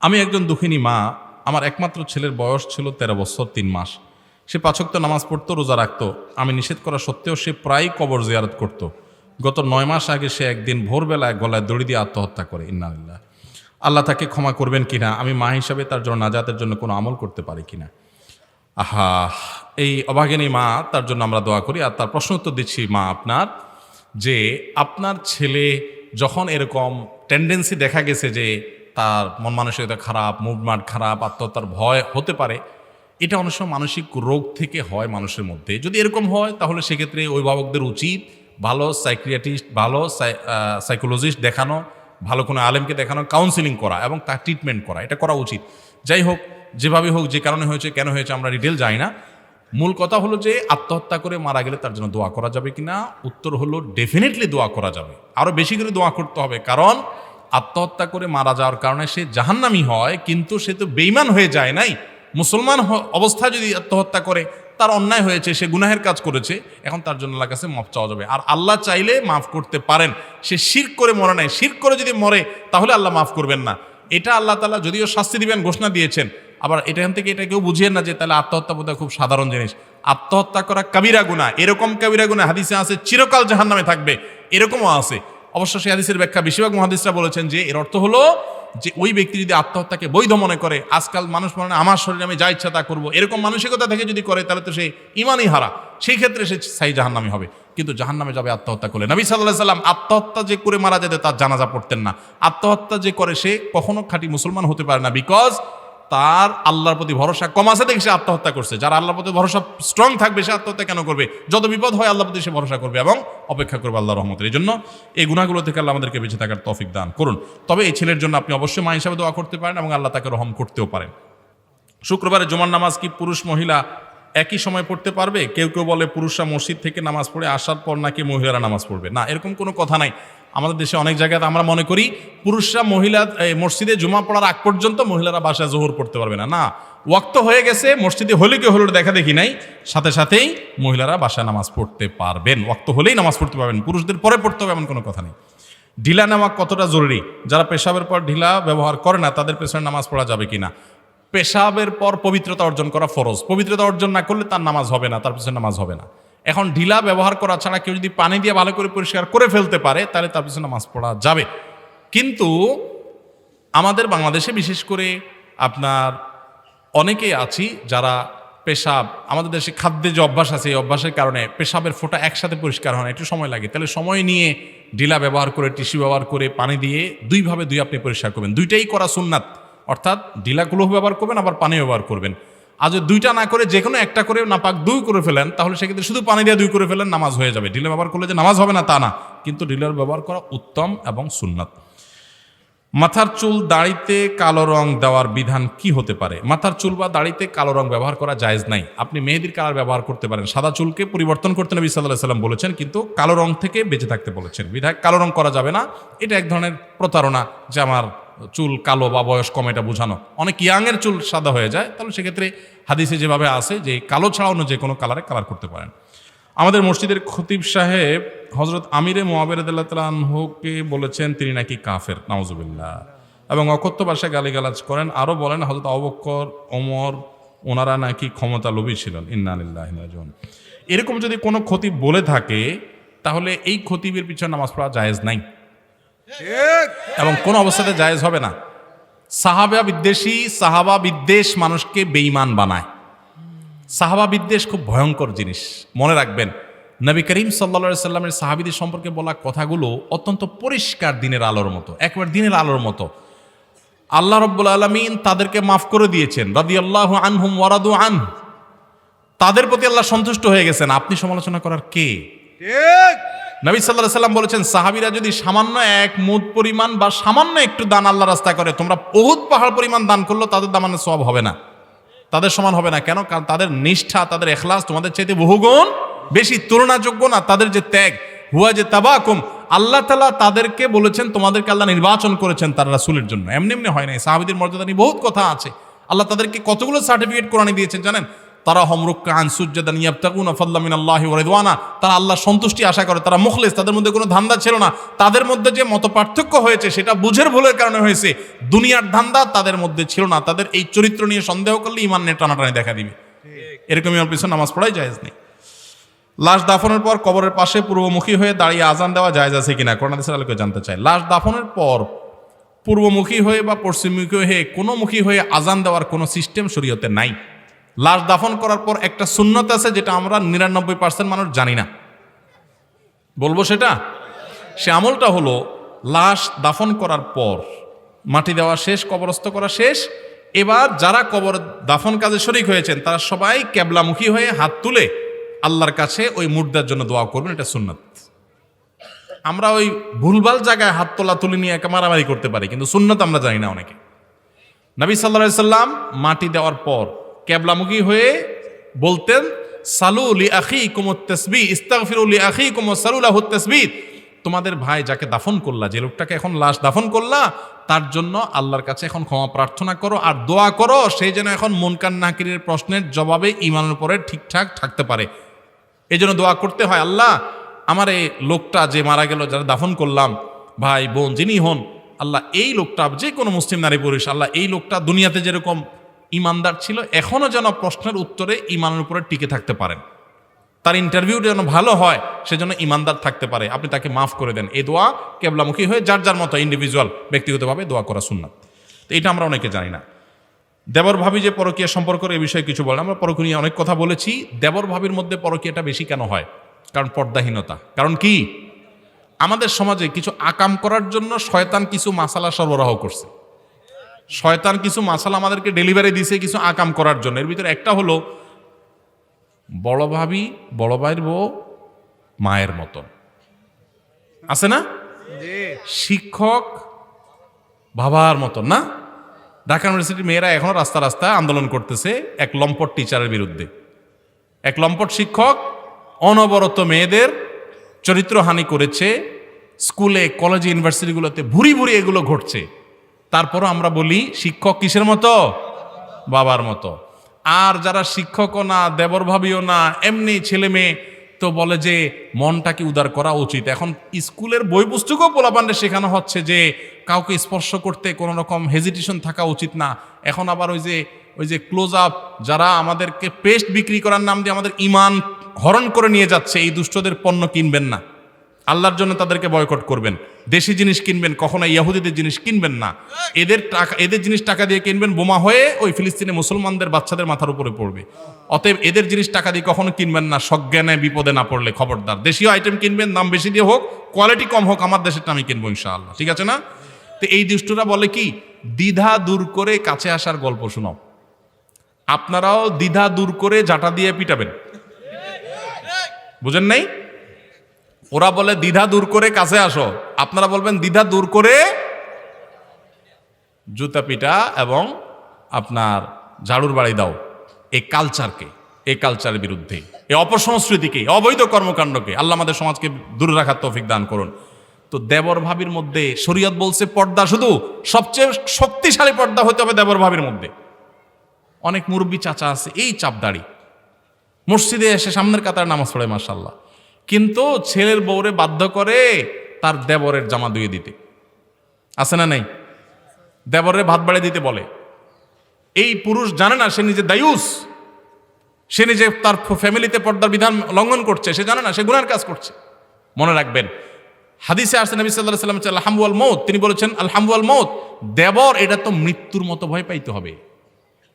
আমি একজন দুঃখিনী মা। আমার একমাত্র ছেলের বয়স ছিল তেরো বছর, তিন মাস। সে পাচক্ত নামাজ পড়তো, রোজা রাখতো। আমি নিষেধ করা সত্ত্বেও সে প্রায় কবর জিয়ারত করত। গত নয় মাস আগে সে একদিন ভোরবেলায় গলায় দড়ি দিয়ে আত্মহত্যা করে। ইন্নালিল্লাহ আল্লাহ তাকে ক্ষমা করবেন কিনা আমি মা হিসাবে তার জন্য নাজাতের জন্য কোনো আমল করতে পারি কিনা আহা, এই অভাগিনী মা, তার জন্য আমরা দোয়া করি। আর তার প্রশ্ন উত্তর দিচ্ছি মা আপনার, যে আপনার ছেলে যখন এরকম টেন্ডেন্সি দেখা গেছে যে তার মন মানসিকতা খারাপ মুভমেন্ট খারাপ, আত্মহত্যার ভয় হতে পারে। এটা অনেক সময় মানসিক রোগ থেকে হয় মানুষের মধ্যে। যদি এরকম হয়, তাহলে সেক্ষেত্রে অভিভাবকদের উচিত ভালো সাইক্রিয়াটিস্ট ভালো সাইকোলজিস্ট দেখানো, ভালো কোনো আলেমকে দেখানো কাউন্সিলিং করা এবং তার ট্রিটমেন্ট করা। এটা করা উচিত। যাই হোক, যেভাবে হোক, যে কারণে হয়েছে, কেন হয়েছে, আমরা ডিটেল যাই না। মূল কথা হলো যে, আত্মহত্যা করে মারা গেলে তার জন্য দোয়া করা যাবে কিনা? উত্তর হলো ডেফিনেটলি দোয়া করা যাবে। আরও বেশি করে দোয়া করতে হবে। কারণ আত্মহত্যা করে মারা যাওয়ার কারণে সে জাহান্নামি হয়, কিন্তু সে তো বেইমান হয়ে যায় নাই। মুসলমান অবস্থায় যদি আত্মহত্যা করে, তার অন্যায় হয়েছে, সে গুনাহের কাজ করেছে, এখন তার জন্য আল্লাহর কাছে মাফ চাওয়া যাবে। আর আল্লাহ চাইলে মাফ করতে পারেন। সে শির করে মরে নাই। শির করে যদি মরে, তাহলে আল্লাহ মাফ করবেন না। এটা আল্লাহ তালা যদিও শাস্তি দিবেন, ঘোষণা দিয়েছেন, আবার এখান থেকে এটা কেউ বুঝিয়েন না যে তাহলে আত্মহত্যা বোধহয় খুব সাধারণ জিনিস। আত্মহত্যা করা কাবিরা গুণা এরকম কাবিরা গুণা হাদিসে আছে, চিরকাল জাহান নামে থাকবে। এরকমও আছে। অবশ্য সেই হাদিসের ব্যাখ্যা, বেশিরভাগ মহাদিসরা বলেছেন যে এর অর্থ হলো যে ওই ব্যক্তি যদি আত্মহত্যাকে বৈধ মনে করে, আজকাল মানুষ মনে আমার শরীরে আমি যা ইচ্ছা তা করব। এরকম মানসিকতা থেকে যদি করে, তাহলে তো সে ইমানই হারা। সেই ক্ষেত্রে সে সাই জাহান্নামি হবে। কিন্তু জাহান্নামে যাবে আত্মহত্যা করলে। নবী সাল্লাহ সাল্লাম আত্মহত্যা যে করে মারা যেতে, তার জানাজা পড়তেন না। আত্মহত্যা যে করে সে কখনো খাঁটি মুসলমান হতে পারে না। বিকজ তার আল্লাহর প্রতি ভরসা কম আছে দেখে সে আত্মহত্যা করছে। যার আল্লাহর প্রতি ভরসা স্ট্রং থাকবে, সে আত্মহত্যা কেন করবে? যত বিপদ হয় আল্লাহর প্রতি সে ভরসা করবে এবং অপেক্ষা করবে আল্লাহ রহমতের। এই জন্য এই গুণাগুলো থেকে আল্লাহ আমাদেরকে বেঁচে থাকার তফিক দান করুন। তবে এই ছেলের জন্য আপনি অবশ্যই মা হিসাবে দোয়া করতে পারেন এবং আল্লাহ তাকে রহম করতেও পারেন। শুক্রবারে জুমার নামাজ কি পুরুষ মহিলা একই সময় পড়তে পারবে? কেউ কেউ বলে পুরুষরা মসজিদ থেকে নামাজ পড়ে আসার পর নাকি মহিলারা নামাজ পড়বে। না, এরকম কোনো কথা নাই। আমাদের দেশে অনেক জায়গায় আমরা মনে করি পুরুষরা মহিলা মসজিদে জুমা পড়ার আগ পর্যন্ত মহিলারা বাসায় জোহর পড়তে পারবে না। না, ওয়াক্ত হয়ে গেছে, মসজিদে হলে কেউ হলো দেখা দেখি নাই, সাথে সাথেই মহিলারা বাসায় নামাজ পড়তে পারবেন। ওয়াক্ত হলেই নামাজ পড়তে পারবেন, পুরুষদের পরে পড়তে হবে এমন কোনো কথা নেই। ঢিলা নামা কতটা জরুরি? যারা পেশাবের পর ঢিলা ব্যবহার করে না, তাদের পেছনে নামাজ পড়া যাবে কি না? পেশাবের পর পবিত্রতা অর্জন করা ফরজ। পবিত্রতা অর্জন না করলে তার নামাজ হবে না, তার পিছনে নামাজ হবে না। এখন ঢিলা ব্যবহার করা ছাড়া কেউ যদি পানি দিয়ে ভালো করে পরিষ্কার করে ফেলতে পারে, তাহলে তার পিছনে মাছ পড়া যাবে। কিন্তু আমাদের বাংলাদেশে বিশেষ করে আপনার অনেকেই আছি যারা পেশাব, আমাদের দেশে খাদ্যে যে অভ্যাস আছে, এই অভ্যাসের কারণে পেশাবের ফোঁটা একসাথে পরিষ্কার হয় না, একটু সময় লাগে। তাহলে সময় নিয়ে ডিলা ব্যবহার করে, টিস্যু ব্যবহার করে, পানি দিয়ে দুইভাবে দুই আপনি পরিষ্কার করবেন। দুইটাই করা সুন্নাত। অর্থাৎ ডিলাগুলো ব্যবহার করবেন, আবার পানি ব্যবহার করবেন। যদি দুইটা না করে, যে কোনো একটা করে নাপাক দুই করে ফেলেন, তাহলে সেক্ষেত্রে শুধু পানি দিয়ে দুই করে ফেলেন নামাজ হয়ে যাবে। ডিলা ব্যবহার করলে যে নামাজ হবে না, তা না। কিন্তু ডিলার ব্যবহার করা উত্তম এবং সুন্নাত। মাথার চুল দাড়িতে কালো রং দেওয়ার বিধান কি হতে পারে? মাথার চুল বা দাড়িতে কালো রং ব্যবহার করা জায়েজ নাই। আপনি মেহেদির কালার ব্যবহার করতে পারেন। সাদা চুলকে পরিবর্তন করতে নবী সাল্লাহ সাল্লাম বলেছেন, কিন্তু কালো রং থেকে বেঁচে থাকতে বলেছেন। বিধায় কালো রং করা যাবে না। এটা এক ধরনের প্রতারণা যে আমার চুল কালো বা বয়স কম, এটা বোঝানো। অনেক ইয়াংয়ের চুল সাদা হয়ে যায়, তাহলে সেক্ষেত্রে হাদিসে যেভাবে আসে যে কালো ছাড়া অন্য যে কোনো কালারে কালার করতে পারেন। আমাদের মসজিদের খতিব সাহেব হজরত আমিরে মোয়াবেরদুল্লাহকে বলেছেন, তিনি নাকি কাফের নাওজুবিল্লাহ এবং অকথ্য ভাষায় গালিগালাজ করেন, আরও বলেন হজরত অবক্কর ওমর, ওনারা নাকি ক্ষমতা লোভী ছিলেন ইন্নানিল্লাহ এরকম যদি কোনো খতিব বলে থাকে, তাহলে এই খতিবের পিছনে নামাজ পড়া জায়েজ নাই। এবং কোনো অবস্থাতে জায়েজ হবে না। সাহাবা বিদ্বেষী, সাহাবা বিদ্বেষ মানুষকে বেইমান বানায়। সাহাবা বিদ্বেষ খুব ভয়ঙ্কর জিনিস। মনে রাখবেন, নবী করিম সাল্লা সাল্লামের সাহাবিদের সম্পর্কে বলা কথাগুলো অত্যন্ত পরিষ্কার দিনের আলোর মতো, একবার দিনের আলোর মতো। আল্লাহ রব্বুল আলমিন তাদেরকে মাফ করে দিয়েছেন রাদি আল্লাহ আনহুম ওয়ারাদু আন তাদের প্রতি আল্লাহ সন্তুষ্ট হয়ে গেছেন। আপনি সমালোচনা করার কে? নবী সাল্লাহ সাল্লাম বলেছেন, সাহাবিরা যদি সামান্য এক মুদ পরিমাণ বা সামান্য একটু দান আল্লাহ রাস্তায় করে, তোমরা বহুত পাহাড় পরিমাণ দান করল তাদের দামানের সব হবে না। তাদের সমান হবে না। কেন? কারণ তাদের নিষ্ঠা, তাদের এখলাস তোমাদের চাইতে বহুগুণ বেশি, তুলনাযোগ্য না। তাদের যে ত্যাগ, হুয়া যে তাবাকুম, আল্লাহ তালা তাদেরকে বলেছেন, তোমাদেরকে আল্লাহ নির্বাচন করেছেন তার রাসুলের জন্য। এমনি এমনি হয় নাই। সাহাবিদের মর্যাদা নিয়ে বহুত কথা আছে। আল্লাহ তাদেরকে কতগুলো সার্টিফিকেট কোরআনে দিয়েছেন জানেন? তারা হমরুক্কা আনসুজ্জাদান ইয়াবতাগুনা ফাল্লা মিনাল্লাহি ওয়া রিদওয়ানা। তারা আল্লাহ সন্তুষ্টি আশা করে তারা মুখলেস তাদের মধ্যে কোনো ধান্দা ছিল না। তাদের মধ্যে যে মত পার্থক্য হয়েছে সেটা বুঝের ভুলের কারণে হয়েছে। দুনিয়ার ধান্দা তাদের মধ্যে ছিল না। তাদের এই চরিত্র নিয়ে সন্দেহ করলে ইমান নিয়ে টানাটানি দেখা দিবে। এরকম ইমার পিছনে নামাজ পড়াই জায়েজ নেই। লাশ দাফনের পর কবরের পাশে পূর্বমুখী হয়ে দাঁড়িয়ে আজান দেওয়া জায়েজ আছে কিনা করোনাদেশের আলোকে জানতে চাই। লাশ দাফনের পর পূর্বমুখী হয়ে বা পশ্চিমমুখী হয়ে কোনো মুখী হয়ে আজান দেওয়ার কোনো সিস্টেম শরীয়তে নাই। লাশ দাফন করার পর একটা শূন্যতা আছে যেটা আমরা নিরানব্বই পার্সেন্ট মানুষ জানি না। বলব সেটা? সে আমলটা হলো, লাশ দাফন করার পর, মাটি দেওয়া শেষ, কবরস্থ করা শেষ, এবার যারা কবর দাফন কাজে শরিক হয়েছেন, তারা সবাই ক্যাবলামুখী হয়ে হাত তুলে আল্লাহর কাছে ওই মুর্দার জন্য দোয়া করবেন, এটা সুন্নাত। আমরা ওই ভুলভাল জায়গায় হাত তোলা তুলে নিয়ে একা মারামারি করতে পারি, কিন্তু সুন্নত আমরা জানি না অনেকে। নবী সাল্লা সাল্লাম মাটি দেওয়ার পর ক্যাবলামুখী হয়ে বলতেন, সালু লি আখি কুমত তসবি, ইস্তাগফিরু লি আখি কুমত সালুলাহ তসবি। তোমাদের ভাই যাকে দাফন করলা, যে লোকটাকে এখন লাশ দাফন করলা, তার জন্য আল্লাহর কাছে এখন ক্ষমা প্রার্থনা করো আর দোয়া করো সেই যেন এখন মনকান নাকিরের প্রশ্নের জবাবে ইমানের উপরে ঠিকঠাক থাকতে পারে। এই জন্য দোয়া করতে হয়, আল্লাহ, আমার এই লোকটা যে মারা গেল, যারা দাফন করলাম, ভাই, বোন, যিনি হন, আল্লাহ, এই লোকটা, যে কোনো মুসলিম নারী পুরুষ, আল্লাহ, এই লোকটা দুনিয়াতে যেরকম ইমানদার ছিল এখনও যেন প্রশ্নের উত্তরে ইমানের উপরে টিকে থাকতে পারেন। তার ইন্টারভিউ যেন ভালো হয় সেজন্য ইমানদার থাকতে পারে। আপনি তাকে মাফ করে দেন। এই দোয়া কেবলামুখী হয়ে যার যার মতো ইন্ডিভিজুয়াল ব্যক্তিগতভাবে দোয়া করা সুন্নাত। তো এটা আমরা অনেকে জানি না। দেবর ভাবি যে পরকীয়া সম্পর্কের এ বিষয়ে কিছু বলেন। আমরা পরকীয় নিয়ে অনেক কথা বলেছি। দেবর ভাবির মধ্যে পরকীয়াটা বেশি কেন হয়? কারণ পর্দাহীনতা। কারণ কি? আমাদের সমাজে কিছু আকাম করার জন্য শয়তান কিছু মাসালা সরবরাহ করছে। শয়তান কিছু মাসালা আমাদেরকে ডেলিভারি দিছে কিছু আকাম করার জন্য। এর ভিতরে একটা হলো বড় ভাবি বড় ভাইয়ের বউ মায়ের মতন। আছে না? শিক্ষক বাবার মতন না? ঢাকা ইউনিভার্সিটির মেয়েরা এখনও রাস্তা রাস্তা আন্দোলন করতেছে এক লম্পট টিচারের বিরুদ্ধে। এক লম্পট শিক্ষক অনবরত মেয়েদের চরিত্রহানি করেছে স্কুলে কলেজে ইউনিভার্সিটিগুলোতে ভুরি ভুরি এগুলো ঘটছে। তারপরও আমরা বলি, শিক্ষক কিসের মতো? বাবার মতো। আর যারা শিক্ষকও না দেবর ভাবিও না, এমনি ছেলে মেয়ে, তো বলে যে মনটাকে উদার করা উচিত। এখন স্কুলের বই পুস্তকও পোলাপান্ডে শেখানো হচ্ছে যে কাউকে স্পর্শ করতে কোনো রকম হেজিটেশন থাকা উচিত না। এখন আবার ওই যে ওই যে ক্লোজ আপ যারা আমাদেরকে পেস্ট বিক্রি করার নাম দিয়ে আমাদের ইমান হরণ করে নিয়ে যাচ্ছে, এই দুষ্টদের পণ্য কিনবেন না। আল্লাহর জন্য তাদেরকে বয়কট করবেন। দেশি জিনিস কিনবেন কখনো ইয়াহুদিদের জিনিস কিনবেন না। এদের টাকা, এদের জিনিস টাকা দিয়ে কিনবেন, বোমা হয়ে ওই ফিলিস্তিনে মুসলমানদের বাচ্চাদের মাথার উপরে পড়বে। অতএব এদের জিনিস টাকা দিয়ে কখনো কিনবেন না, সজ্ঞানে বিপদে না পড়লে খবরদার। দেশীয় আইটেম কিনবেন, দাম বেশি দিয়ে হোক কোয়ালিটি কম হোক, আমার দেশেরটা আমি কিনবো ইনশাআল্লাহ, ঠিক আছে না? তো এই দুষ্টরা বলে কি, দ্বিধা দূর করে কাছে আসার গল্প শোনাও। আপনারাও দ্বিধা দূর করে জাটা দিয়ে পিটাবেন। বুঝেন নাই? ওরা বলে, দ্বিধা দূর করে কাছে আসো। আপনারা বলবেন, দ্বিধা দূর করে জুতা পিটা এবং আপনার ঝাড়ুর বাড়ি দাও। এই কালচারকে এই কালচারের বিরুদ্ধে এই অপসংস্কৃতিকে অবৈধ কর্মকাণ্ডকে আল্লাহ আমাদের সমাজকে দূরে রাখার তৌফিক দান করুন। তো দেবর ভাবির মধ্যে শরীয়ত বলছে, পর্দা শুধু সবচেয়ে শক্তিশালী পর্দা হতে হবে দেবর ভাবির মধ্যে। অনেক মুরব্বী চাচা আছে, এই চাপ দাড়ি মসজিদে এসে সামনের কাতার নামাজ পড়ে মাসাল্লাহ কিন্তু ছেলের বউরে বাধ্য করে তার দেবরের জামা ধুয়ে দিতে। আছে না নাই? দেবরের ভাত বাড়ি দিতে বলে। এই পুরুষ জানে না, সে নিজে দায়ুস। সে নিজে তার ফ্যামিলিতে পর্দার বিধান লঙ্ঘন করছে। সে জানে না, সে গুনার কাজ করছে। মনে রাখবেন, হাদিসে আসছে নবী সাল্লাহ সাল্লাম আলহামুয়াল মৌত তিনি বলেছেন আলহামুয়াল মৌত দেবর এটা তো মৃত্যুর মতো ভয় পাইতে হবে।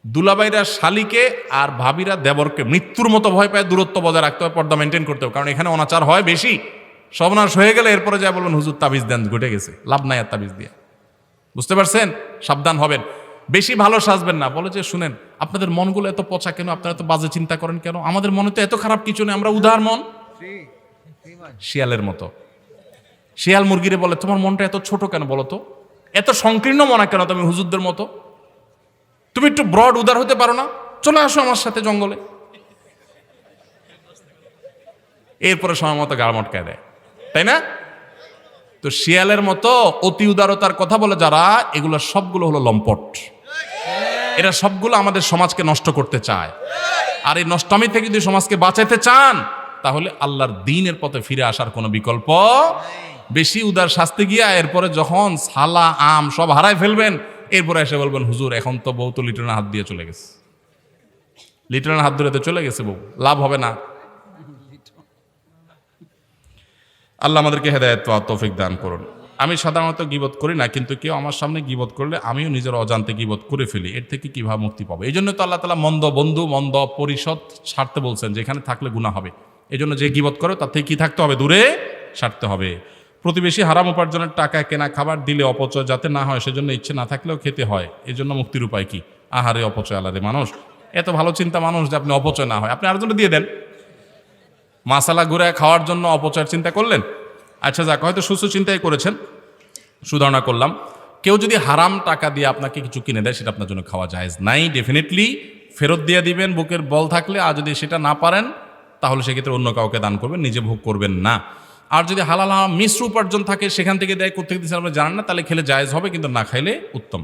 দুলাবাইরা শালিকে আর ভাবিরা দেবরকে মৃত্যুর মতো ভয় পায়, দূরত্ব বজায় রাখতে হবে পর্দা মেনটেন করতে হবে কারণ এখানে অনাচার হয় বেশি। সবনাশ হয়ে গেলে এরপরে যা বলবেন, হুজুর, তাবিজ দেন, ঘটে গেছে। লাভ নাই আর তাবিজ দিয়ে। বুঝতে পারছেন? সাবধান হবেন। বেশি ভালো সাজবেন না। বলে যে, শুনেন, আপনাদের মনগুলো এত পচা কেন? আপনারা এত বাজে চিন্তা করেন কেন? আমাদের মনে তো এত খারাপ কিছু নেই। আমরা উদার মন। শিয়ালের মতো। শিয়াল মুরগিরে বলে, তোমার মনটা এত ছোট কেন বলো তো? এত সংকীর্ণ মনে কেন? তুমি হুজুরদের মতো? তুমি একটু ব্রড উদার হতে পারো না? চলে আসো আমার সাথে জঙ্গলে। এরপরে সময় মতো গাড় মটকায় দেয়। তাই না? তো শিয়ালের মতো অতি উদারতার কথা বলে যারা, এগুলো সবগুলো হলো লম্পট। এরা সবগুলো আমাদের সমাজকে নষ্ট করতে চায়। আর এই নষ্টমী থেকে যদি সমাজকে বাঁচাইতে চান, তাহলে আল্লাহর দিনের পথে ফিরে আসার কোনো বিকল্প বেশি উদার শাস্তি গিয়া এরপরে যখন সালা, আম সব হারায় ফেলবেন এরপরে এসে বলবেন, হুজুর, এখন তো বউ তো লিটনের হাত দিয়ে চলে গেছে। লিটনের হাত ধরে তো চলে গেছে বউ, লাভ হবে না। আল্লাহ আমাদেরকে হেদায়ত তৌফিক দান করুন। আমি সাধারণত গিবত করি না, কিন্তু কেউ আমার সামনে গিবত করলে আমিও নিজের অজান্তে গিবত করে ফেলি। এর থেকে কীভাবে মুক্তি পাবো? এই জন্য তো আল্লাহ তালা মন্দ বন্ধু, মন্দ পরিষদ ছাড়তে বলছেন, যেখানে থাকলে গুণা হবে। এই জন্য যে গিবত করে, তার থেকে কি থাকতে হবে? দূরে ছাড়তে হবে। প্রতিবেশী হারাম উপার্জনের টাকা কেনা খাবার দিলে অপচয় যাতে না হয়, সেজন্য ইচ্ছে না থাকলেও খেতে হয়। এই জন্য মুক্তির উপায় কি? আহারে অপচয় আলাদে মানুষ। এত ভালো চিন্তা মানুষ যে আপনি অপচয় না হয়। আপনি আরেকজনটা দিয়ে দেন। মাসালা ঘুরে খাওয়ার জন্য অপচয়ের চিন্তা করলেন? আচ্ছা যাক, হয়তো সুস্থ চিন্তাই করেছেন। সুধারণা করলাম। কেউ যদি হারাম টাকা দিয়ে আপনাকে কিছু কিনে দেয়, সেটা আপনার জন্য খাওয়া যায় নাই। ডেফিনেটলি ফেরত দিয়ে দিবেন, বুকের বল থাকলে, আর যদি সেটা না পারেন, তাহলে সেক্ষেত্রে অন্য কাউকে দান করবেন, নিজে ভোগ করবেন না। আর যদি হালাল হারাম মিশ্র উপার্জন থাকে, সেখান থেকে দেয় কোথেকে দিচ্ছেন আপনি জানেন না, তাহলে খেলে জায়েজ হবে, কিন্তু না খাইলে উত্তম।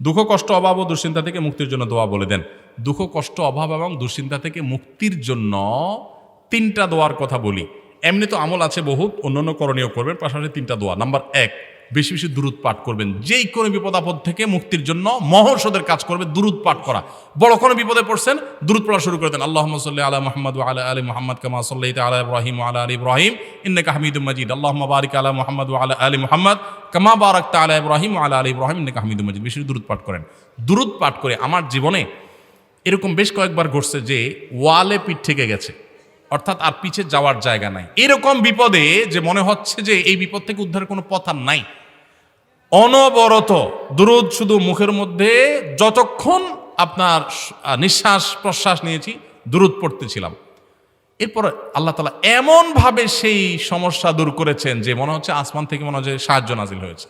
দুঃখ, কষ্ট, অভাব ও দুশ্চিন্তা থেকে মুক্তির জন্য দোয়া বলে দেন। দুঃখ, কষ্ট, অভাব এবং দুশ্চিন্তা থেকে মুক্তির জন্য তিনটা দোয়ার কথা বলি। এমনি তো আমল আছে বহুত অন্য অন্য করণীয় করবেন, পাশাপাশি তিনটা দোয়া। নাম্বার এক বেশি বেশি দূরত পাঠ করবেন। যেই কোনো বিপদ আপদ থেকে মুক্তির জন্য মহর্ষদের কাজ করবে দূরত পাঠ করা। বড় কোনো বিপদে পড়ছেন দূরত পড়া শুরু করে দেন। আল্লাহ সাল্লি আলা মোহাম্মদ আলা আলী মোহাম্মদ কামা সাল্লাহ আলা ইব্রাহিম আলা আলী ইব্রাহিম, ইন্নাকা হামিদুম মাজিদ। আল্লাহ বারিক আলা মোহাম্মদ আলা আলী মোহাম্মদ কামা বারাক আলা ইব্রাহিম আলা আলী ইব্রাহিম, ইন্নাকা হামিদুম মাজিদ। বেশি দূরত পাঠ করেন। দূরত পাঠ করে আমার জীবনে এরকম বেশ কয়েকবার ঘটছে যে ওয়ালে পিঠ থেকে গেছে। অর্থাৎ আর পিছে যাওয়ার জায়গা নাই। এরকম বিপদে যে মনে হচ্ছে যে এই বিপদ থেকে উদ্ধারের কোনো পথ আর নাই। অনবরত, দুরুদ শুধু মুখের মধ্যে, যতক্ষণ আপনার নিঃশ্বাস প্রশ্বাস নিয়েছি, দুরুদ পড়তেছিলাম। এরপর আল্লাহ তালা এমনভাবে সেই সমস্যা দূর করেছেন যে মনে হচ্ছে আসমান থেকে মনে হচ্ছে সাহায্য নাজিল হয়েছে।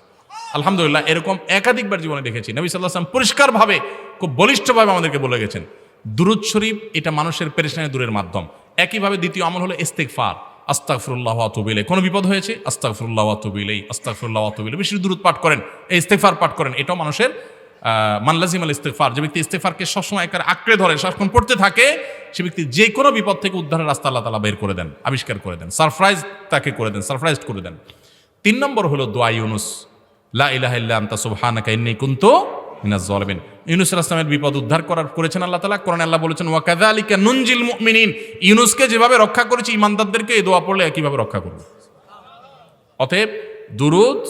আলহামদুলিল্লাহ, এরকম একাধিকবার জীবনে দেখেছি। নবী সাল্লাহ আসলাম পরিষ্কারভাবে, খুব বলিষ্ঠভাবে আমাদেরকে বলে গেছেন, দুরুদ শরীফ এটা মানুষের পেরেশানি দূরের মাধ্যম। একইভাবে দ্বিতীয় আমল হলো ইস্তেকফার আস্তাগফিরুল্লাহ আতুবিলে কোনো বিপদ হয়েছে? আস্তাগফিরুল্লাহ আতুবিলেই আস্তাগফিরুল্লাহ আতুবিলে বেশি দূরত পাঠ করেন। এই ইস্তেকফার পাঠ করেন। এটাও মানুষের মানলাজিম আল ইস্তেকফার যে ব্যক্তি ইস্তেকফারকে সবসময় একার আঁকড়ে ধরে সারাক্ষণ পড়তে থাকে, সে ব্যক্তি যে কোনো বিপদ থেকে উদ্ধারের রাস্তা আল্লাহ তালা বের করে দেন, আবিষ্কার করে দেন, সারপ্রাইজ তাকে করে দেন সারপ্রাইজ করে দেন। তিন নম্বর হলো দোয়া ইউনুস। লা ইলাহা ইল্লা আনতা সুবহানাকা ইন্নী কুনতু মিনাজ জালিমিন ইউনুস বিপদ উদ্ধার করার করেছেন আল্লাহ তালা কোরআন আল্লাহ বলেছেন ওয়া কাযালিকা নুনজিল মুমিনিন। ইউনুসকে যেভাবে রক্ষা করেছি ইমানদারদেরকে এই দোয়া পড়লে একইভাবে রক্ষা করব। অতএব দুরুদ,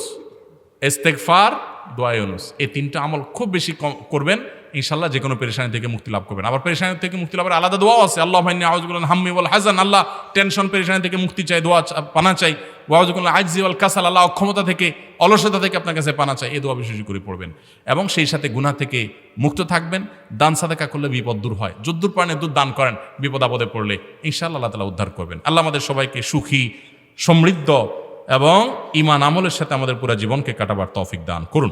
ইস্তেগফার, দোয়া ইউনুস, এই তিনটা আমল খুব বেশি করবেন। ইনশাল্লাহ যে কোনো পেরেশানি থেকে মুক্তি লাভ করবেন। আবার পেরেশানি থেকে মুক্তি লাভের আলাদা দোয়াও আছে। আল্লাহ ভাইনি আউজগুল হাম্মি বল হাজান আল্লাহ টেনশন পেরেশানি থেকে মুক্তি চাই, দোয়া পানা চাই। ওয়াজগুল আইজি ওয়াল কাসাল, আল্লাহ অক্ষমতা থেকে, অলসতা থেকে আপনার কাছে পানা চাই এই দোয়া বিশেষ করে পড়বেন। এবং সেই সাথে গুনাহ থেকে মুক্ত থাকবেন, দান সাদাকা করলে বিপদ দূর হয়। যদ্দূর প্রাণে দূর দান করেন, বিপদ আপদে পড়লে ইনশাআল্লাহ আল্লাহ তালা উদ্ধার করবেন। আল্লাহ আমাদের সবাইকে সুখী, সমৃদ্ধ এবং ইমান আমলের সাথে আমাদের পুরো জীবনকে কাটাবার তৌফিক দান করুন।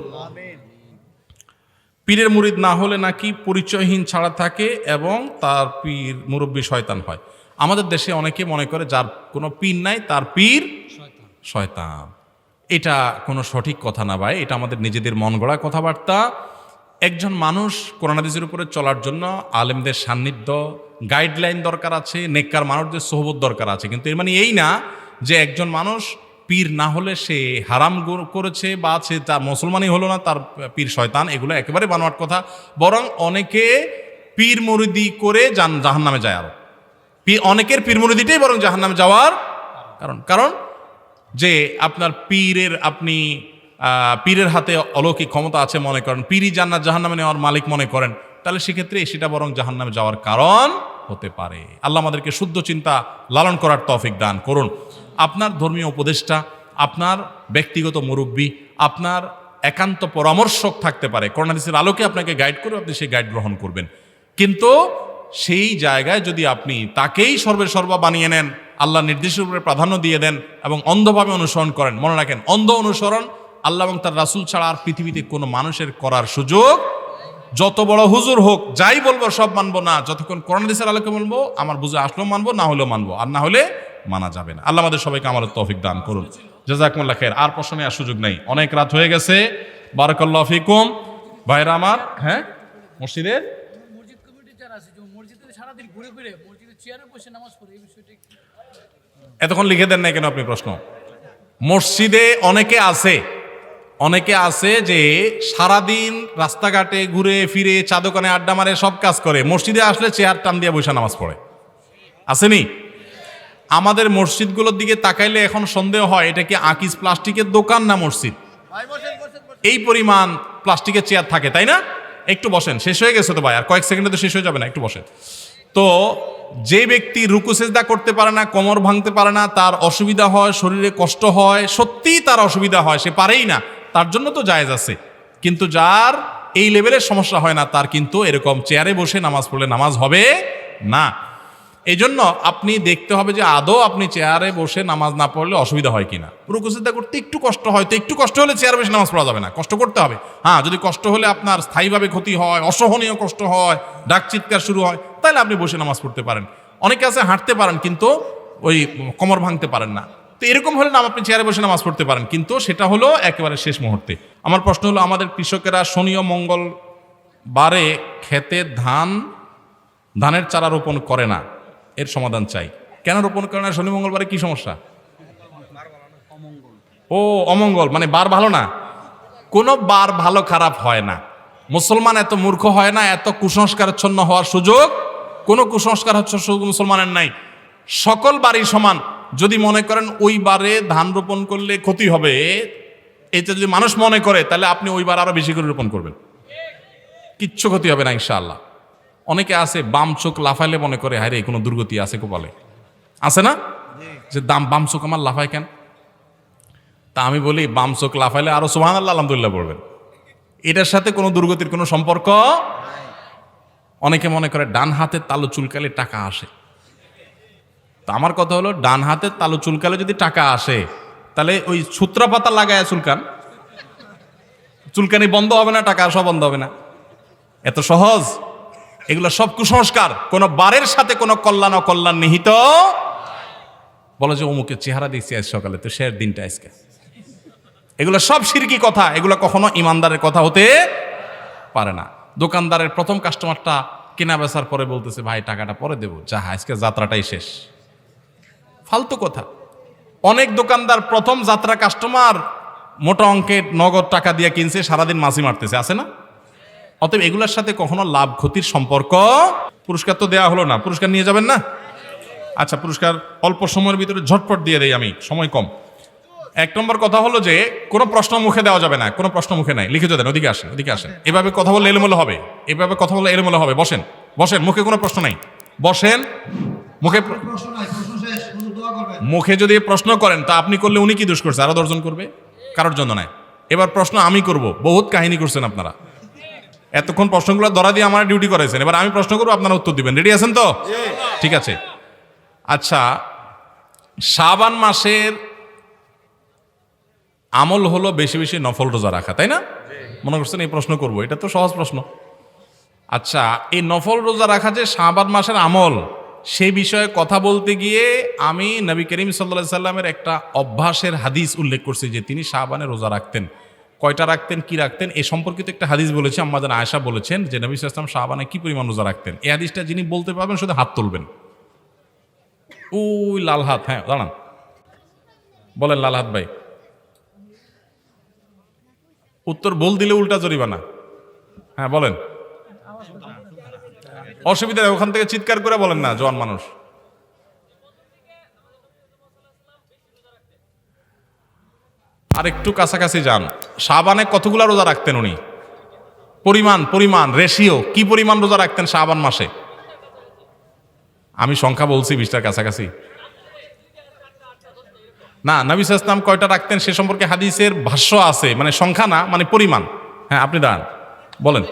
পীরের মুরিদ না হলে নাকি পরিচয়হীন ছাড়া থাকে এবং তার পীর মুরব্বী শয়তান হয়। আমাদের দেশে অনেকে মনে করে, যার কোনো পীর নাই, তার পীর শয়তান। এটা কোনো সঠিক কথা না ভাই, এটা আমাদের নিজেদের মন গড়া কথাবার্তা। একজন মানুষ করোনাদিসের উপরে চলার জন্য আলেমদের সান্নিধ্য গাইডলাইন দরকার আছে, নেককার মানুষদের সোহবত দরকার আছে। কিন্তু এর মানে এই না যে একজন মানুষ পীর না হলে সে হারাম করেছে বা সে তার মুসলমানই হলো না, তার পীর শয়তান, এগুলো একেবারে বানোয়াট কথা। বরং অনেকে পীর মুরিদি করে জান জাহান নামে যায় আরও। অনেকের পীর মুরিদিটাই বরং জাহান নামে যাওয়ার কারণ। কারণ যে আপনার পীরের আপনি পীরের হাতে অলৌকিক ক্ষমতা আছে মনে করেন, পীরই জান্নাত জাহান্নামে নেওয়ার মালিক মনে করেন, তাহলে সেক্ষেত্রে সেটা বরং জাহান্নামে যাওয়ার কারণ হতে পারে। আল্লাহ আমাদেরকে শুদ্ধ চিন্তা লালন করার তৌফিক দান করুন। আপনার ধর্মীয় উপদেষ্টা, আপনার ব্যক্তিগত মুরব্বী, আপনার একান্ত পরামর্শক থাকতে পারে। করোনাদিসের আলোকে আপনাকে গাইড করে আপনি সেই গাইড গ্রহণ করবেন। কিন্তু সেই জায়গায় যদি আপনি তাকেই সর্বে সর্বা বানিয়ে নেন আল্লাহ নির্দেশের উপরে প্রাধান্য দিয়ে দেন এবং অন্ধভাবে অনুসরণ করেন। মনে রাখেন, অন্ধ অনুসরণ আল্লাহ এবং তার রাসূল ছাড়া আর পৃথিবীতে কোনো মানুষের করার সুযোগ যত বড় হুজুর হোক, যাই বলব সব মানবো না, যতক্ষণ করোনা দেশের আলোকে বলব, আমার বুঝে আসলেও মানবো, না হলেও মানবো, আর না হলে মানা যাবে না। আল্লাহ আমাদের সবাইকে আমার তৌফিক দান করুন। জাজাকুমুল্লাহ খের আর প্রশ্ন নেওয়ার সুযোগ নেই। অনেক রাত হয়ে গেছে। বারাকাল্লাহ ফিকুম। ভাইরা আমার হ্যাঁ? মসজিদের? জানা আছে, যে মসজিদে সারাদিন ঘুরে ঘুরে মসজিদে চেয়ারে বসে নামাজ পড়ে এতক্ষণ লিখে দেন না কেন আপনি প্রশ্ন? মসজিদে অনেকে আছে অনেকে আছে যে সারাদিন রাস্তাঘাটে ঘুরে ফিরে চা দোকানে আড্ডা মারে, সব কাজ করে। মসজিদে আসলে চেয়ার টান দিয়ে বসে নামাজ পড়ে। আসেনি? আমাদের মসজিদগুলোর দিকে তাকাইলে এখন সন্দেহ হয়, এটা কি আকিস প্লাস্টিকের দোকান না মসজিদ? এই পরিমাণ প্লাস্টিকের চেয়ার থাকে, তাই না? একটু বসেন, শেষ হয়ে গেছে তো ভাই, আর কয়েক সেকেন্ডে তো শেষ হয়ে যাবে না, একটু বসেন। তো যে ব্যক্তি রুকু সেজদা করতে পারে না, কোমর ভাঙতে পারে না, তার অসুবিধা হয়, শরীরে কষ্ট হয়, সত্যিই তার অসুবিধা হয়, সে পারেই না, তার জন্য তো জায়েজ আছে। কিন্তু যার এই লেভেলের সমস্যা হয় না, তার কিন্তু এরকম চেয়ারে বসে নামাজ পড়লে নামাজ হবে না। এই জন্য আপনি দেখতে হবে যে আদৌ আপনি চেয়ারে বসে নামাজ না পড়লে অসুবিধা হয় কিনা। রুকুসিদ্ধা করতে একটু কষ্ট হয়, তো একটু কষ্ট হলে চেয়ারে বসে নামাজ পড়া যাবে না, কষ্ট করতে হবে। হ্যাঁ যদি কষ্ট হলে আপনার স্থায়ীভাবে ক্ষতি হয়, অসহনীয় কষ্ট হয় ডাক চিৎকার শুরু হয় তাহলে আপনি বসে নামাজ পড়তে পারেন। অনেকে আছে হাঁটতে পারেন, কিন্তু ওই কোমর ভাঙতে পারেন না। তো এরকম হলে না, আপনি চেয়ারে বসে নামাজ পড়তে পারেন। কিন্তু সেটা হলো একেবারে শেষ মুহূর্তে। আমার প্রশ্ন হলো, আমাদের কৃষকেরা শনি ও মঙ্গল বারে খেতে ধান, ধানের চারা রোপণ করে না। এর সমাধান চাই। কেন রোপণ করে না? শনি মঙ্গলবারে কি সমস্যা? ও, অমঙ্গল মানে বার ভালো না? কোনো বার ভালো খারাপ হয় না। মুসলমান এত মূর্খ হয় না, এত কুসংস্কারচ্ছন্ন হওয়ার সুযোগ কোনো কুসংস্কার হচ্ছে শুধু মুসলমানের নাই। সকল বাড়ি সমান। যদি মনে করেন ওই বারে ধান রোপণ করলে ক্ষতি হবে এটা যদি মানুষ মনে করে তাহলে আপনি ওই বার আরও বেশি করে রোপণ করবেন। কিচ্ছু ক্ষতি হবে না ইনশাআল্লাহ। অনেকে আছে বাম চোখ লাফাইলে মনে করে হায় রে কোনো দুর্গতি আছে কপালে। আছে না? যে দাম বাম চোখ আমার লাফায় কেন? তা আমি বলি বাম চোখ লাফাইলে আরও সোহান আল্লাহ আলহামদুলিল্লাহ পড়বেন এটার সাথে কোনো দুর্গতির কোনো সম্পর্ক অনেকে মনে করে ডান হাতের তালু চুলকালে টাকা আসে। তা আমার কথা হলো, ডান হাতের তালু চুলকালে যদি টাকা আসে, তাহলে ওই সূত্রা পাতা লাগায় চুলকান। চুলকানি বন্ধ হবে না, টাকা আসা বন্ধ হবে না। এত সহজ? এগুলো সব কুসংস্কার। কোন বারের সাথে কোনো কল্যাণ, অকল্যাণ নিহিত। বলো যে, অমুকের চেহারা দেখছি আজ সকালে, তো শেষ দিনটা আজকে। এগুলো সব সিরকি কথা। এগুলো কখনো ইমানদারের কথা হতে পারে না। দোকানদারের প্রথম কাস্টমারটা কেনা বেচার পরে বলতেছে, ভাই, টাকাটা পরে দেবো। যা, আজকে যাত্রাটাই শেষ। ফালতু কথা। অনেক দোকানদার প্রথম যাত্রা কাস্টমার মোটা অঙ্কের নগদ টাকা দিয়ে কিনছে, সারাদিন মাছি মারতেছে। আছে না? অতএব এগুলোর সাথে কখনো লাভ ক্ষতির সম্পর্ক পুরস্কার তো দেওয়া হলো না। পুরস্কার নিয়ে যাবেন না? আচ্ছা পুরস্কার অল্প সময়ের ভিতরে ঝটপট দিয়ে দেই আমি। সময় কম। এক নম্বর কথা হলো যে কোনো প্রশ্ন মুখে দেওয়া যাবে না কোনো প্রশ্ন মুখে নাই। লিখে দেন ওদিকে আসেন ওদিকে আসেন। এভাবে কথা বললে এলোমেলো হবে এভাবে কথা বললে এলোমেলো হবে। বসেন বসেন মুখে কোনো প্রশ্ন নাই। বসেন মুখে প্রশ্ন নাই প্রশ্ন শেষ হুজুর দোয়া করবেন। মুখে যদি প্রশ্ন করেন তা আপনি করলে উনি কি দোষ করছে? আরও দর্জন করবে? কারোর জন্য নয় এবার প্রশ্ন আমি করব বহুত কাহিনী করছেন আপনারা। এতক্ষণ প্রশ্নগুলো ধরা দিয়ে আমার ডিউটি করেছেন এবার আমি প্রশ্ন করব আপনারা উত্তর দিবেন। রেডি আছেন তো? ঠিক আছে। আচ্ছা শাবান মাসের আমল হলো বেশি বেশি নফল রোজা রাখা, তাই না? মনে করছেন এই প্রশ্ন করব, এটা তো সহজ প্রশ্ন। আচ্ছা এই নফল রোজা রাখা যে শাবান মাসের আমল, সে বিষয়ে কথা বলতে গিয়ে আমি নবী করিম সাল্লা সাল্লামের একটা অভ্যাসের হাদিস উল্লেখ করছি যে তিনি শাহবানে রোজা রাখতেন। কয়টা রাখতেন, কি রাখতেন, এ সম্পর্কিত একটা হাদিস বলেছে আমাদের আয়সা বলেছেন যে নবী সাল্লাম শাহবানে কি পরিমাণ রোজা রাখতেন? এই হাদিসটা যিনি বলতে পারবেন, শুধু হাত তুলবেন। ওই লাল হাত হ্যাঁ দাঁড়ান। বলেন লাল হাত ভাই। উত্তর বল দিলে উল্টা জরিমানা। হ্যাঁ বলেন। অসুবিধা ওখান থেকে চিৎকার করে বলেন না জওয়ান মানুষ। আর একটু কাছাকাছি যান। শাবানে কতগুলা রোজা রাখতেন উনি? পরিমাণ পরিমাণ, রেশিও, কি পরিমাণ রোজা রাখতেন শাবান মাসে? আমি সংখ্যা বলছি বিশটার কাছাকাছি। না, নবী ইসলাম কয়টা রাখতেন সে সম্পর্কে হাদিসের ভাষ্য আছে মানে সংখ্যা না মানে পরিমাণ। হ্যাঁ আপনি দাঁড়ান, বলেন।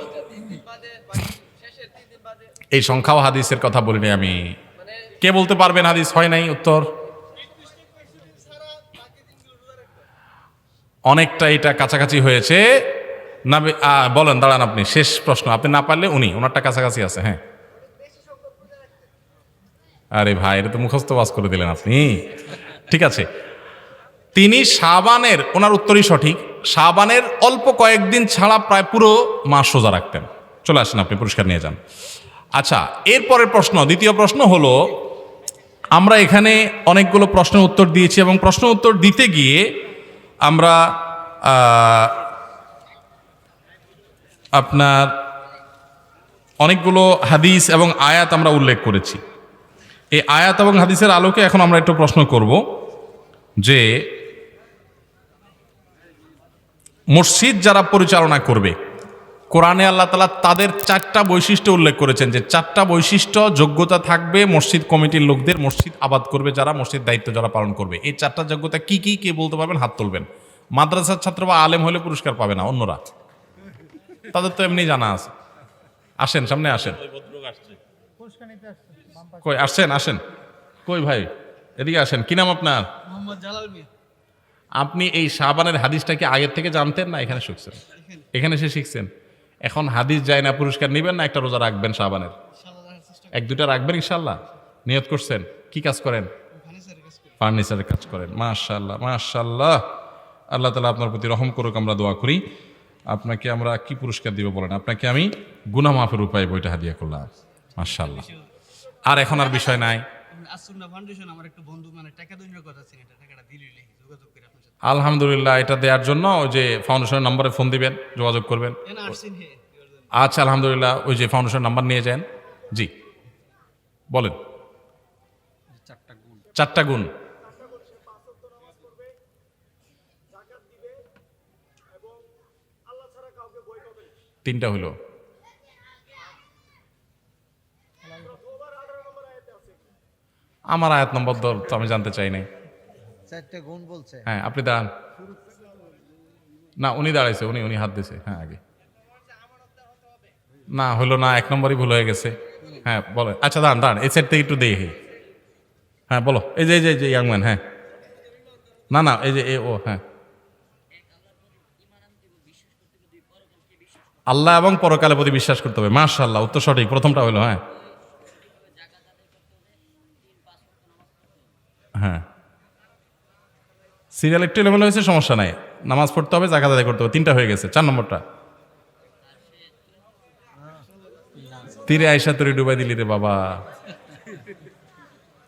এই সংখ্যাও হাদিসের কথা বলিনি আমি। কে বলতে পারবেন হাদিস? হয় নাই উত্তর? অনেকটা এটা কাছাকাছি হয়েছে। না বলেন, দাঁড়ান আপনি, শেষ প্রশ্ন। আপনি না পারলে উনি, ওনারটা কাছাকাছি আছে হ্যাঁ। আরে ভাই, এটা তো মুখস্থ বাস করে দিলেন আপনি। ঠিক আছে তিনি সাবানের ওনার উত্তরই সঠিক সাবানের অল্প কয়েকদিন ছাড়া প্রায় পুরো মাস সোজা রাখতেন। চলে আসেন আপনি, পুরস্কার নিয়ে যান। আচ্ছা এরপরের প্রশ্ন, দ্বিতীয় প্রশ্ন হলো, আমরা এখানে অনেকগুলো প্রশ্নের উত্তর দিয়েছি এবং প্রশ্ন উত্তর দিতে গিয়ে আমরা আপনার অনেকগুলো হাদিস এবং আয়াত আমরা উল্লেখ করেছি। এই আয়াত এবং হাদিসের আলোকে এখন আমরা একটু প্রশ্ন করব যে মসজিদ যারা পরিচালনা করবে, কোরআনে আল্লাহ তালা তাদের চারটা বৈশিষ্ট্য উল্লেখ করেছেন যে চারটা বৈশিষ্ট্য যোগ্যতা থাকবে মসজিদ কমিটির লোকদের, মসজিদ আবাদ করবে যারা, মসজিদ দায়িত্ব যারা পালন করবে। এই চারটা যোগ্যতা কি কি, কে বলতে পারবেন? হাত তুলবেন। মাদ্রাসার ছাত্র বা আলেম হলে পুরস্কার পাবে না, অন্যরা। তাদের তো এমনি জানা আছে। আসেন, সামনে আসেন। কই আসেন আসেন। কই ভাই? এদিকে আসেন, কি নাম আপনার? আপনি এই শাহবানের হাদিসটাকে আগের থেকে জানতেন না? এখানে শিখছেন। এখানে এসে শিখছেন। এখন হাদিস যায় না, পুরস্কার নেবেন না, একটা রোজা রাখবেন শাহবানের। এক দুটা রাখবেন ইনশাল্লাহ নিয়ত করছেন? কি কাজ করেন? ফার্নিচারের কাজ করেন। মাশাল্লাহ মাশাল্লাহ আল্লাহ তালা আপনার প্রতি রহম করুক, আমরা দোয়া করি। আপনাকে আমরা কি পুরস্কার দিব বলেন? আপনাকে আমি গুনা মাফের উপায় বইটা হাদিয়া করলাম। মাশাল্লাহ আর এখন আর বিষয় নাই। আসুন্না ফাউন্ডেশন আমার একটা বন্ধু মানে টাকা কথা এটা টাকাটা যোগাযোগ আলহামদুলিল্লাহ এটা দেওয়ার জন্য ওই যে ফাউন্ডেশনের নাম্বারে ফোন দিবেন যোগাযোগ করবেন। আচ্ছা আলহামদুলিল্লাহ ওই যে ফাউন্ডেশন নাম্বার নিয়ে যান। জি। বলেন। চারটা গুণ। চারটা গুণ। তিনটা হলো আমার আয়াত নম্বর দর তো আমি জানতে চাই নাই। চারটে গুণ বলছে। হ্যাঁ আপনি দাঁড়ান। না, উনি দাঁড়াইছে, উনি উনি হাত দিছে। হ্যাঁ আগে। না হলো না, এক নম্বরই ভুল হয়ে গেছে। হ্যাঁ বলো আচ্ছা দাঁড়ান দাঁড়ান, এই সাইড থেকে একটু দেখি। হ্যাঁ বলো। এই যে এই যে এই যে, ইয়াং ম্যান হ্যাঁ। না না, এই যে, এ, ও হ্যাঁ। আল্লাহ এবং পরকালের প্রতি বিশ্বাস করতে হবে। মাশাল্লাহ উত্তর সঠিক, প্রথমটা হলো হ্যাঁ। হ্যাঁ। সিরিয়াল একটু এলোমেলো হয়েছে, সমস্যা নাই। নামাজ পড়তে হবে জাকাত আদায় করতে হবে। তিনটা হয়ে গেছে, চার নম্বরটা। তীরে আয়সা তরি ডুবাই দিলি রে বাবা।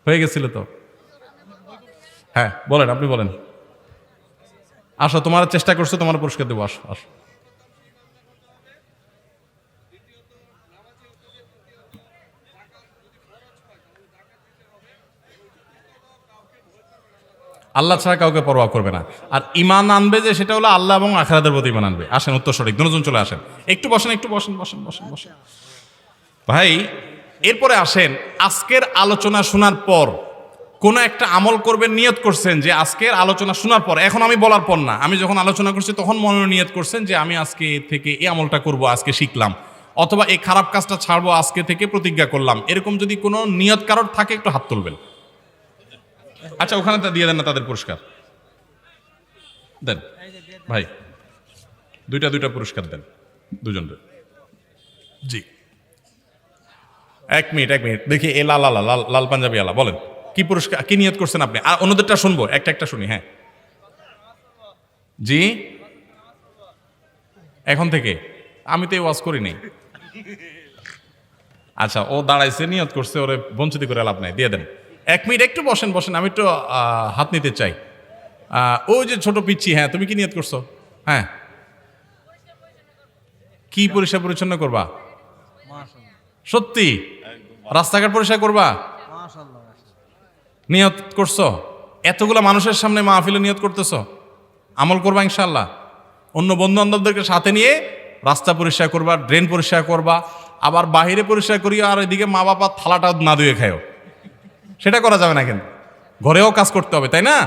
হয়ে গেছিল তো। হ্যাঁ বলেন, আপনি বলেন। আসো, তোমার চেষ্টা করছ, তোমার পুরস্কার দেবো, আসো আসো। আল্লাহ ছাড়া কাউকে পরোয়া করবে না। আর ইমান আনবে যে, সেটা হলো আল্লাহ এবং আখরাদের প্রতি ইমান আনবে। আসেন, উত্তর সঠিক। দুজন চলে আসেন। একটু বসেন একটু বসেন বসেন বসেন বসেন। ভাই, এরপরে আসেন, আজকের আলোচনা শোনার পর কোনো একটা আমল করবেন, নিয়ত করছেন যে, আজকের আলোচনা শোনার পর, এখন আমি বলার পর না। আমি যখন আলোচনা করছি, তখন মনে নিয়ত করছেন যে, আমি আজকে থেকে এই আমলটা করব, আজকে শিখলাম। অথবা এই খারাপ কাজটা ছাড়বো, আজকে থেকে প্রতিজ্ঞা করলাম। এরকম যদি কোনো নিয়ত কারোর থাকে, একটু হাত তুলবেন। আচ্ছা ওখানে তা দিয়ে দেন না, তাদের পুরস্কার। দেন। ভাই, দুইটা দুইটা পুরস্কার দেন, দুজনের। জি। এক মিনিট এক মিনিট। দেখি, এ লাল লাল লাল লাল পাঞ্জাবি আলা, বলেন। কি পুরস্কার, কি নিয়ত করছেন আপনি? আর অন্যদেরটা শুনব, একটা একটা শুনি হ্যাঁ। জি? এখন থেকে। আমি তো এই ওয়াজ করি নাই। আচ্ছা ও দাঁড়াইছে, নিয়ত করছে, ওরে বঞ্চিত করে লাভ নাই। দিয়ে দেন। এক মিনিট একটু বসেন বসেন আমি একটু হাত নিতে চাই। ওই যে ছোট পিচ্ছি হ্যাঁ তুমি কি নিয়ত করছ? হ্যাঁ। কি পরিষ্কার পরিচ্ছন্ন করবা? সত্যি? রাস্তাঘাট পরিষ্কার করবা? নিয়ত করছ? এতগুলো মানুষের সামনে মাহফিলে নিয়ত করতেছো? আমল করবা ইনশাল্লাহ অন্য বন্ধু বান্ধবদেরকে সাথে নিয়ে রাস্তা পরিষ্কার করবা ড্রেন পরিষ্কার করবা আবার বাহিরে পরিষ্কার করিও আর এদিকে মা বাবা থালাটা না ধুয়ে খায়ও সেটা করা যাবে না কিন্তু। ঘরেও কাজ করতে হবে, তাই না?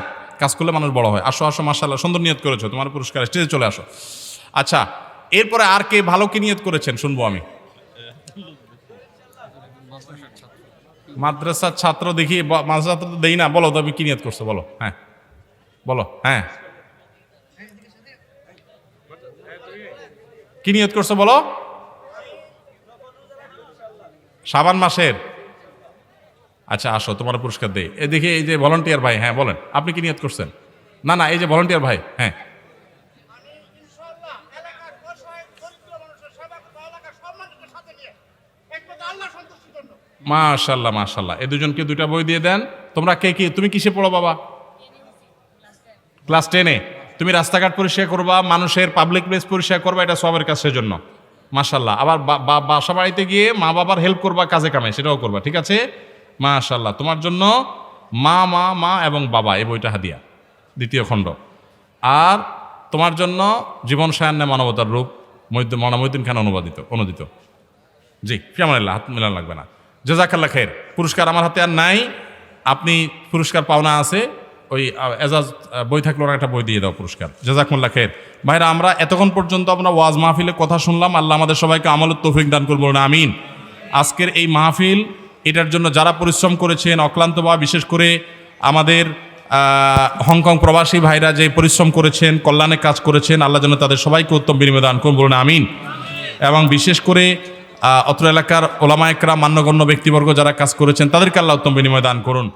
কাজ করলে মানুষ বড় হয়। আসো আসো মাসাল্লাহ সুন্দর নিয়ত করেছ, তোমার পুরস্কার স্টেজে চলে আসো। আচ্ছা এরপরে আর কে ভালো কি নিয়ত করেছেন, শুনব আমি। মাদ্রাসার ছাত্র দেখি মাদ্রাসা তো দেই না। বলো, তবে কি নিয়ত করছ, বলো হ্যাঁ। বলো হ্যাঁ। কি নিয়ত করছ, বলো? সাবান মাসের। আচ্ছা আসো তোমার পুরস্কার এ দেখি এই যে ভলান্টিয়ার ভাই হ্যাঁ বলেন, আপনি কি নিয়ত করছেন? না না, এই যে ভলান্টিয়ার ভাই হ্যাঁ। মাশাল্লাহ মাশাল্লাহ। এই দুজনকে দুইটা বই দিয়ে দেন। তোমরা কে কি, তুমি কিসে পড়ো, বাবা? ক্লাস টেনে তুমি রাস্তাঘাট পরিষ্কার করবা, মানুষের পাবলিক প্লেস পরিষ্কার করবা, এটা সবের কাছের জন্য মাশাল্লাহ। আবার বাসা বাড়িতে গিয়ে মা বাবার হেল্প করবা, কাজে কামে সেটাও করবা, ঠিক আছে? মাশাল্লাহ তোমার জন্য মা মা মা এবং বাবা, এই বইটা হাদিয়া, দ্বিতীয় খণ্ড। আর তোমার জন্য জীবন সায়ান্নে মানবতার রূপ মহিউদ্দিন মৌলানা মহিউদ্দিন খান অনুবাদিত, অনুদিত? জি ফিয়ামানিল্লাহ হাত মিলান লাগবে না। জেজাকাল্লা খের পুরস্কার আমার হাতে আর নাই, আপনি পুরস্কার পাওনা আছে, ওই এজাজ বই থাকলে ওরা একটা বই দিয়ে দাও পুরস্কার। জেজাকুল্লা খের ভাইরা, আমরা এতক্ষণ পর্যন্ত আমরা ওয়াজ মাহফিলে কথা শুনলাম, আল্লাহ আমাদের সবাইকে আমলের তৌফিক দান করব না আমিন। আজকের এই মাহফিল এটার জন্য যারা পরিশ্রম করেছেন, অক্লান্ত বা বিশেষ করে আমাদের হংকং প্রবাসী ভাইরা যে পরিশ্রম করেছেন কল্যাণে কাজ করেছেন, আল্লাহ যেন তাদের সবাইকে উত্তম বিনিময় দান করুন, বলুন আমিন। এবং বিশেষ করে অত্র এলাকার ওলামায়করা মান্যগণ্য ব্যক্তিবর্গ যারা কাজ করেছেন, তাদেরকে আল্লাহ উত্তম বিনিময় দান করুন।